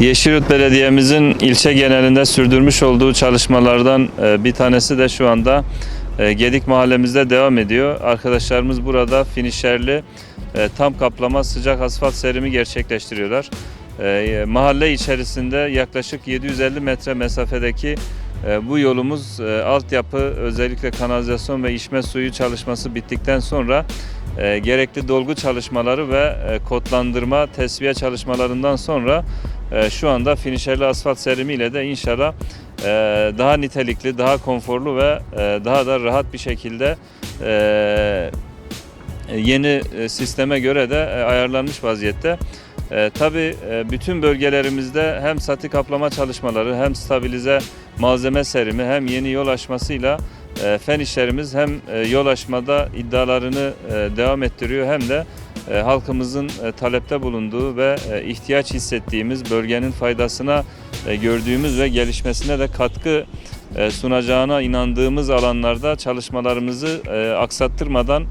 Yeşilyurt Belediye'mizin ilçe genelinde sürdürmüş olduğu çalışmalardan e, bir tanesi de şu anda e, Gedik mahallemizde devam ediyor. Arkadaşlarımız burada finişerli e, tam kaplama sıcak asfalt serimi gerçekleştiriyorlar. Mahalle içerisinde yaklaşık 750 metre mesafedeki bu yolumuz altyapı özellikle kanalizasyon ve içme suyu çalışması bittikten sonra e, gerekli dolgu çalışmaları ve e, kotlandırma, tesviye çalışmalarından sonra e, şu anda finişerli asfalt serimiyle de inşallah e, daha nitelikli, daha konforlu ve e, daha da rahat bir şekilde e, yeni sisteme göre de ayarlanmış vaziyette. E, tabii bütün bölgelerimizde hem sati kaplama çalışmaları hem stabilize malzeme serimi hem yeni yol açmasıyla e, fen işlerimiz hem e, yol açmada iddialarını e, devam ettiriyor hem de e, halkımızın e, talepte bulunduğu ve e, ihtiyaç hissettiğimiz bölgenin faydasına e, gördüğümüz ve gelişmesine de katkı e, sunacağına inandığımız alanlarda çalışmalarımızı e, aksattırmadan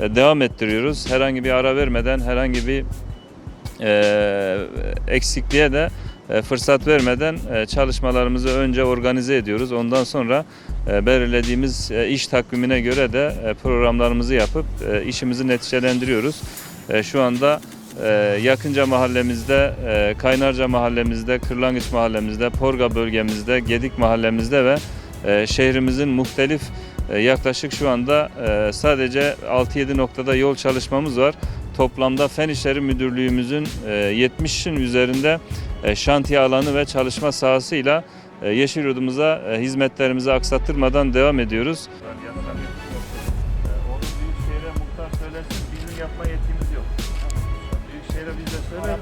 e, devam ettiriyoruz. Herhangi bir ara vermeden, herhangi bir e, eksikliğe de e, fırsat vermeden e, çalışmalarımızı önce organize ediyoruz. Ondan sonra e, belirlediğimiz e, iş takvimine göre de e, programlarımızı yapıp e, işimizi neticelendiriyoruz. E, Şu anda e, Yakınca mahallemizde, e, Kaynarca mahallemizde, Kırlangıç mahallemizde, Porga bölgemizde, Gedik mahallemizde ve e, şehrimizin muhtelif e, yaklaşık şu anda e, sadece 6-7 noktada yol çalışmamız var. Toplamda Fen İşleri Müdürlüğümüzün e, 70'in üzerinde e, şantiye alanı ve çalışma sahasıyla e, Yeşil Yurdumuza e, hizmetlerimizi aksattırmadan devam ediyoruz. Büyükşehir'e muhtar söylesin, bizim yapma yetkimiz yok. Büyükşehir'e biz de söyle.